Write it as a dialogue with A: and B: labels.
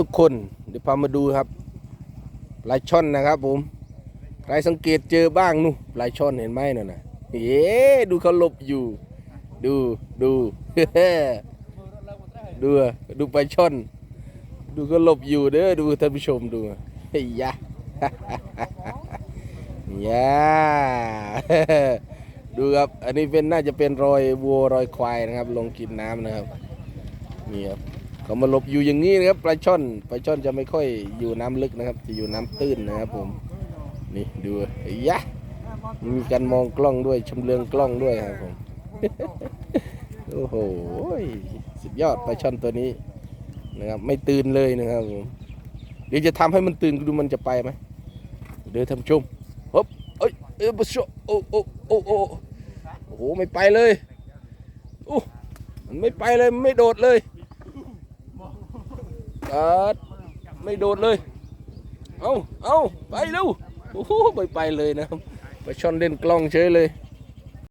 A: ทุกคนเดี๋ยวพามาดูครับปลายช่อนนะครับผมใครสังเกตเจอบ้างนู่นปลายช่อนเห็นไหมนั่นนะเอ๊ดูเขาหลบอยู่ ดูดูดูดูปลายช่อน ดูเขาหลบอยู่เด้อดูท่านผู้ชมดูเฮ้ยยะยาดูครับ อันนี้เป็นน่าจะเป็นรอยวัวรอยควายนะครับ ลงกินน้ำนะครับนี่ครับ เขามาหลบอยู่อย่างนี้นะครับปลาช่อนปลาช่อนจะไม่ค่อยอยู่น้ำลึกนะครับ จะอยู่น้ำตื้นนะครับผมนี่ดูยะมีการมองกล้องด้วยชำเลืองกล้องด้วยครับผมโอ้โหสุดยอดปลาช่อนตัวนี้นะครับ ไม่ตื่นเลยนะครับผมเดี๋ยวจะทำให้มันตื่นดูมันจะไปไหมเดี๋ยวทำชมฮบเอ้ยเอ้ยบชโอ้โอ้โอ้โอ้โอ้โหไม่ไปเลยโอ้มันไม่ไปเลยไม่โดดเลย กัดไม่โดดเลย เอาเอาไปเร็วโอ้โหไปไปเลยนะครับ ไปช่อนเล่นกล้องเฉยเลย